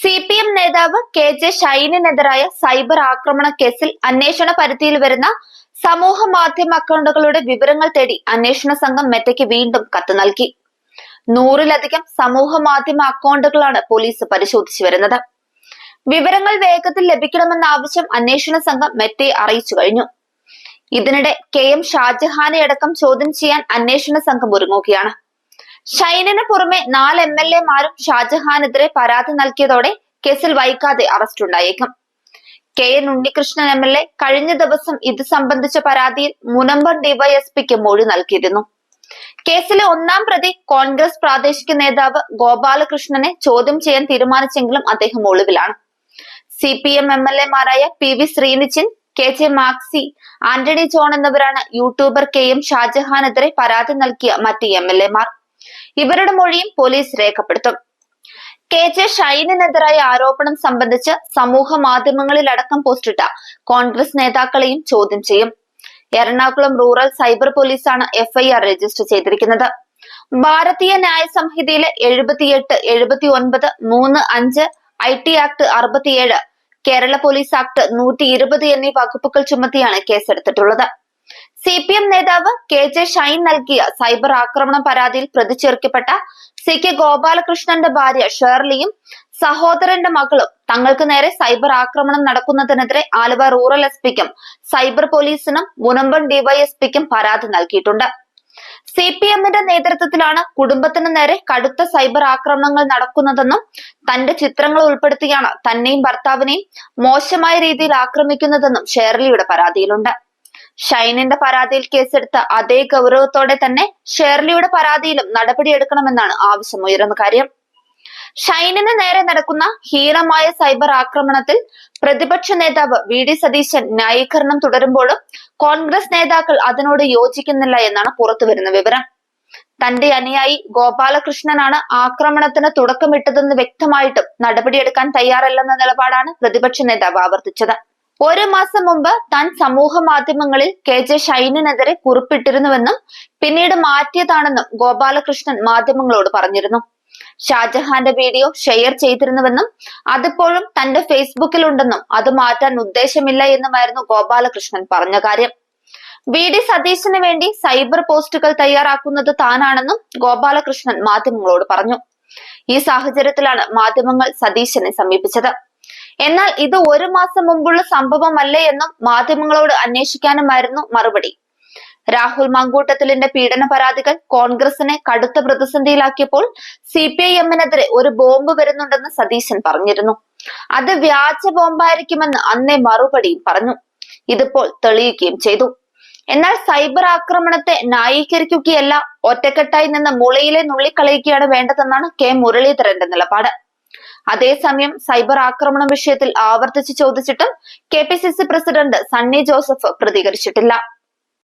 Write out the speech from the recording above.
C P M നേതാവ് K J ഷൈനിനെതിരായ cyber ആക്രമണ കേസിൽ അന്വേഷണ പരിധിയിൽ വരുന്ന സമൂഹ മാധ്യമ അക്കൗണ്ടുകളുടെ വിവരങ്ങൾ തേടി അന്വേഷണ സംഘം മെറ്റയ്ക്ക് വീണ്ടും കത്ത് നൽകി. നൂറിലധികം സമൂഹ മാധ്യമ അക്കൗണ്ടുകളാണ് പോലീസ് പരിശോധിച്ചു വരുന്നത്. വിവരങ്ങൾ വേഗത്തിൽ ലഭിക്കണമെന്ന ആവശ്യം അന്വേഷണ സംഘം മെറ്റയെ അറിയിച്ചു കഴിഞ്ഞു. ഇതിനിടെ കെ എം ഷാജഹാനെ അടക്കം ചോദ്യം ചെയ്യാൻ അന്വേഷണ സംഘം ഒരുങ്ങുകയാണ്. ഷൈനിന് പുറമെ നാല് എം എൽ എമാരും ഷാജഹാനെതിരെ പരാതി നൽകിയതോടെ കേസിൽ വൈകാതെ അറസ്റ്റ് ഉണ്ടായേക്കും. K N Unnikrishnan M L A കഴിഞ്ഞ ദിവസം ഇത് സംബന്ധിച്ച പരാതിയിൽ മുനമ്പം ഡിവൈഎസ്പിക്ക് മൊഴി നൽകിയിരുന്നു. കേസിലെ ഒന്നാം പ്രതി കോൺഗ്രസ് പ്രാദേശിക നേതാവ് ഗോപാലകൃഷ്ണനെ ചോദ്യം ചെയ്യാൻ തീരുമാനിച്ചെങ്കിലും അദ്ദേഹം ഒളിവിലാണ്. C P M M L എമാരായ P V Sreenijin K J Maxi Antony John എന്നിവരാണ് യൂട്യൂബർ കെ എം ഷാജഹാനെതിരെ പരാതി നൽകിയ മറ്റ് എം എൽ എമാർ ഇവരുടെ മൊഴിയും പോലീസ് രേഖപ്പെടുത്തും. കെ ജെ ഷൈനിനെതിരായ ആരോപണം സംബന്ധിച്ച് സമൂഹ മാധ്യമങ്ങളിലടക്കം പോസ്റ്റിട്ട കോൺഗ്രസ് നേതാക്കളെയും ചോദ്യം ചെയ്യും. എറണാകുളം റൂറൽ സൈബർ പോലീസാണ് എഫ്ഐആർ രജിസ്റ്റർ ചെയ്തിരിക്കുന്നത്. ഭാരതീയ ന്യായ സംഹിതയിലെ എഴുപത്തിയെട്ട് എഴുപത്തി ഒൻപത് മൂന്ന് അഞ്ച് ഐ ടി ആക്ട് അറുപത്തിയേഴ് കേരള പോലീസ് ആക്ട് നൂറ്റി ഇരുപത് എന്നീ വകുപ്പുകൾ ചുമത്തിയാണ് കേസെടുത്തിട്ടുള്ളത്. സി പി എം നേതാവ് കെ ജെ ഷൈൻ നൽകിയ സൈബർ ആക്രമണ പരാതിയിൽ പ്രതി ചേർക്കപ്പെട്ട സി കെ ഗോപാലകൃഷ്ണന്റെ ഭാര്യ ഷേർലിയും സഹോദരന്റെ മകളും തങ്ങൾക്ക് നേരെ സൈബർ ആക്രമണം നടക്കുന്നതിനെതിരെ ആലുവ റൂറൽ എസ് പിക്കും സൈബർ പോലീസിനും മുനമ്പൻ ഡിവൈഎസ്പിക്കും പരാതി നൽകിയിട്ടുണ്ട്. സി പി എമ്മിന്റെ നേതൃത്വത്തിലാണ് കുടുംബത്തിന് നേരെ കടുത്ത സൈബർ ആക്രമണങ്ങൾ നടക്കുന്നതെന്നും തന്റെ ചിത്രങ്ങൾ ഉൾപ്പെടുത്തിയാണ് തന്നെയും ഭർത്താവിനെയും മോശമായ രീതിയിൽ ആക്രമിക്കുന്നതെന്നും ഷേർലിയുടെ പരാതിയിലുണ്ട്. ഷൈനിന്റെ പരാതിയിൽ കേസെടുത്ത അതേ ഗൗരവത്തോടെ തന്നെ ഷേർലിയുടെ പരാതിയിലും നടപടിയെടുക്കണമെന്നാണ് ആവശ്യമുയരുന്ന കാര്യം. ഷൈനിന് നേരെ നടക്കുന്ന ഹീനമായ സൈബർ ആക്രമണത്തിൽ പ്രതിപക്ഷ നേതാവ് വി ഡി സതീശൻ ന്യായീകരണം തുടരുമ്പോഴും കോൺഗ്രസ് നേതാക്കൾ അതിനോട് യോജിക്കുന്നില്ല എന്നാണ് പുറത്തുവരുന്ന വിവരം. തന്റെ അനുയായി ഗോപാലകൃഷ്ണനാണ് ആക്രമണത്തിന് തുടക്കമിട്ടതെന്ന് വ്യക്തമായിട്ടും നടപടിയെടുക്കാൻ തയ്യാറല്ലെന്ന നിലപാടാണ് പ്രതിപക്ഷ നേതാവ് ആവർത്തിച്ചത്. ഒരു മാസം മുമ്പ് താൻ സമൂഹ മാധ്യമങ്ങളിൽ കെ ജെ ഷൈനിനെതിരെ കുറിപ്പിട്ടിരുന്നുവെന്നും പിന്നീട് മാറ്റിയതാണെന്നും ഗോപാലകൃഷ്ണൻ മാധ്യമങ്ങളോട് പറഞ്ഞിരുന്നു. ഷാജഹാന്റെ വീഡിയോ ഷെയർ ചെയ്തിരുന്നുവെന്നും അതിപ്പോഴും തന്റെ ഫേസ്ബുക്കിലുണ്ടെന്നും അത് മാറ്റാൻ ഉദ്ദേശമില്ല എന്നുമായിരുന്നു ഗോപാലകൃഷ്ണൻ പറഞ്ഞ കാര്യം. വി ഡി സതീശന് വേണ്ടി സൈബർ പോസ്റ്റുകൾ തയ്യാറാക്കുന്നത് താനാണെന്നും ഗോപാലകൃഷ്ണൻ മാധ്യമങ്ങളോട് പറഞ്ഞു. ഈ സാഹചര്യത്തിലാണ് മാധ്യമങ്ങൾ സതീശനെ സമീപിച്ചത്. എന്നാൽ ഇത് ഒരു മാസം മുമ്പുള്ള സംഭവമല്ലേ എന്നും മാധ്യമങ്ങളോട് അന്വേഷിക്കാനുമായിരുന്നു മറുപടി. രാഹുൽ മങ്കൂട്ടത്തിലിന്റെ പീഡന പരാതികൾ കോൺഗ്രസിനെ കടുത്ത പ്രതിസന്ധിയിലാക്കിയപ്പോൾ സി പി ഐ എമ്മിനെതിരെ ഒരു ബോംബ് വരുന്നുണ്ടെന്ന് സതീശൻ പറഞ്ഞിരുന്നു. അത് വ്യാജ ബോംബായിരിക്കുമെന്ന് അന്നേ മറുപടിയും പറഞ്ഞു. ഇതിപ്പോൾ തെളിയിക്കുകയും ചെയ്തു. എന്നാൽ സൈബർ ആക്രമണത്തെ ന്യായീകരിക്കുകയല്ല ഒറ്റക്കെട്ടായി നിന്ന് മുളയിലെ നുള്ളിക്കളയുകയാണ് വേണ്ടതെന്നാണ് കെ മുരളീധരന്റെ നിലപാട്. അതേസമയം സൈബർ ആക്രമണം വിഷയത്തിൽ ആവർത്തിച്ച് ചോദിച്ചിട്ടും കെ പ്രസിഡന്റ് സണ്ണി ജോസഫ് പ്രതികരിച്ചിട്ടില്ല.